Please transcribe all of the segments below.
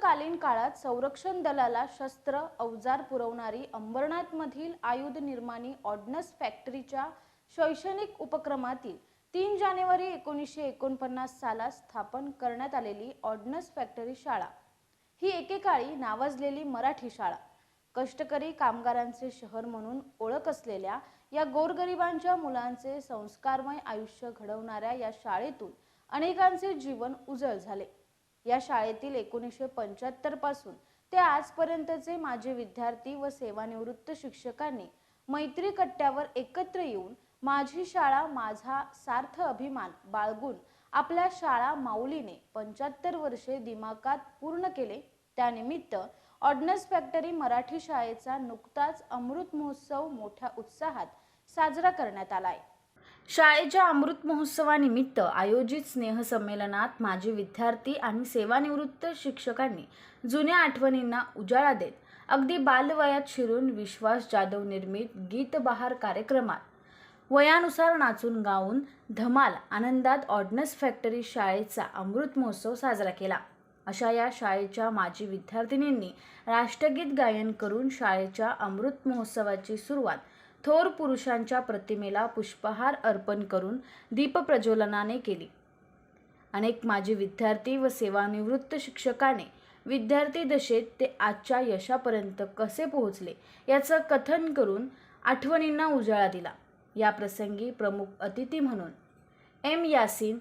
युद्धकालीन काळात संरक्षण दलाला शस्त्र अवजार पुरवणारी अंबरनाथमधील आयुध निर्माणी ऑडनस फॅक्टरीच्या शैक्षणिक उपक्रमातील तीन जानेवारी एकोणीसशे एकोणपन्नास सालात स्थापन करण्यात आलेली ऑडनस फॅक्टरी शाळा. ही एकेकाळी नावाजलेली मराठी शाळा. कष्टकरी कामगारांचे शहर म्हणून ओळख असलेल्या या गोरगरिबांच्या मुलांचे संस्कारमय आयुष्य घडवणाऱ्या या शाळेतून अनेकांचे जीवन उजळ झाले. या शाळेतील एकोणीसशे पंच्याहत्तरपासून ते आजपर्यंतचे माझे विद्यार्थी व सेवानिवृत्त शिक्षकांनी मैत्री कट्ट्यावर एकत्र येऊन माझी शाळा माझा सार्थ अभिमान बाळगून आपल्या शाळा माऊलीने पंच्याहत्तर वर्षे दिमाकात पूर्ण केले. त्यानिमित्त ऑर्डनन्स फॅक्टरी मराठी शाळेचा नुकताच अमृत महोत्सव मोठ्या उत्साहात साजरा करण्यात आलाय. शाळेच्या अमृत महोत्सवानिमित्त आयोजित स्नेहसंमेलनात माजी विद्यार्थी आणि सेवानिवृत्त शिक्षकांनी जुन्या आठवणींना उजाळा देत अगदी बालवयात शिरून विश्वास जाधव निर्मित गीतबहार कार्यक्रमात वयानुसार नाचून गाऊन धमाल आनंदात ऑर्डनस फॅक्टरी शाळेचा अमृत महोत्सव साजरा केला. अशा या शाळेच्या माजी विद्यार्थिनींनी राष्ट्रगीत गायन करून शाळेच्या अमृत महोत्सवाची सुरुवात थोर पुरुषांच्या प्रतिमेला पुष्पहार अर्पण करून दीपप्रज्वलनाने केली. अनेक माजी विद्यार्थी व सेवानिवृत्त शिक्षकाने विद्यार्थी दशेत ते आजच्या यशापर्यंत कसे पोहोचले याचं कथन करून आठवणींना उजाळा दिला. या प्रसंगी प्रमुख अतिथी म्हणून एम यासिन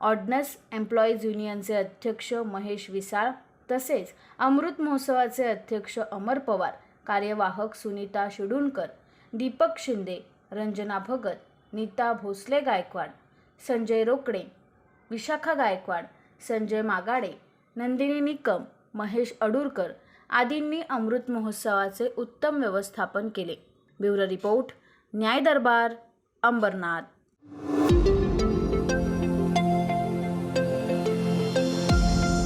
ऑडनस एम्प्लॉईज युनियनचे अध्यक्ष महेश विसाळ तसेच अमृत महोत्सवाचे अध्यक्ष अमर पवार कार्यवाहक सुनीता शिडुणकर दीपक शिंदे रंजना भगत नीता भोसले गायकवाड संजय रोकडे विशाखा गायकवाड संजय मागाडे नंदिनी निकम महेश अडूरकर आदींनी अमृत महोत्सवाचे उत्तम व्यवस्थापन केले. ब्युरो रिपोर्ट न्याय दरबार अंबरनाथ.